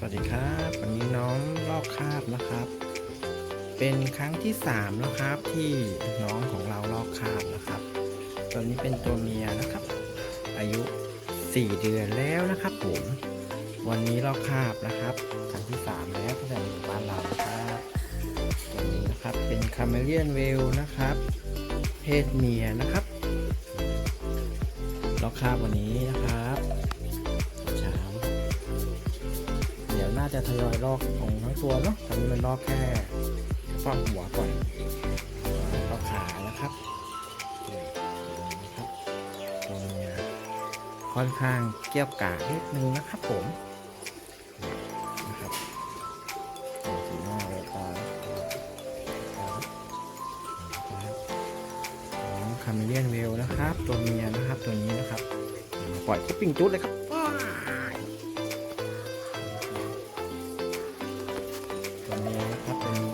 สวัสดีครับวันนี้น้องลอกคาบนะครับ เป็นครั้งที่สามแล้วครับที่น้องของเราลอกคาบนะครับ ตอนนี้เป็นตัวเมียนะครับ อายุ 4 เดือนแล้วนะครับผมวันนี้ลอกคาบนะครับครั้งที่สามแล้วตั้งแต่อยู่บ้านเราครับตัวนี้นะครับเป็นคาเมเลียนเวลนะครับ เพศเมียนะครับลอกคาบวันนี้นะครับ จะทยอยลอกของทั้งตัวเนาะตอนนี้มันลอกแค่ฟอกหัวก่อนลอกขานะครับครับตัวเนี้ยค่อนข้างเกี่ยวกาดนิดนึงนะครับผมนะครับสีหน้าเลยตาของคาเมเลียนเวลนะครับ ตัวเมียนะครับตัวนี้นะครับ ปล่อยที่ปิงจุดเลยครับ ว้วนะครับตันี้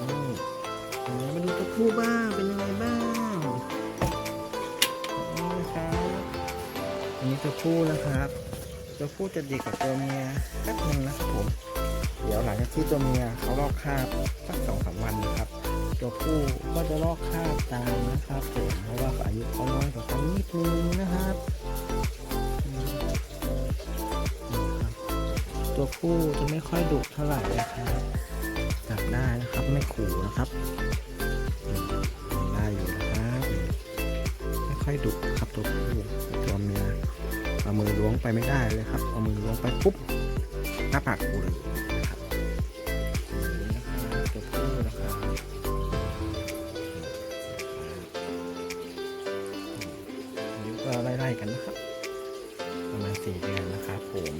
ตัวนี้มาดูตัวผู้บ้างเป็นยังไงบ้างนี่นะครับอันนี้ตัวผู้นะครับตัวผู้จะดีกว่าตัวเมียแป๊บหนึงนะครับผมเดี๋ยวหลังจากที่ตัวเมียเขาลอกคราบสักสองสามวันนะครับ ตัวผู้ก็จะลอกคราบตามนะครับผมเพราะว่าอายุเขาน้อยกว่ากันนิดนึงนะครับตัวผู้จะไม่ค่อยดุเท่าไหร่นะครับ ไม่ขู่นะครับ ได้อยู่นะครับไม่ค่อยดุครับตัวผู้ตัวเมียเอามือล้วงไปไม่ได้เลยครับ เอามือล้วงไปปุ๊บหน้าผากกูเลยนะครับตัวผู้นะครับอายุก็ไล่ๆกันนะครับ ประมาณสี่เดือนนะครับผม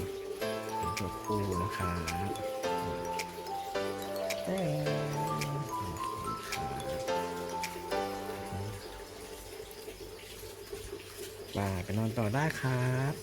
ตัวผู้นะครับ ป่าไปนอนต่อได้ครับ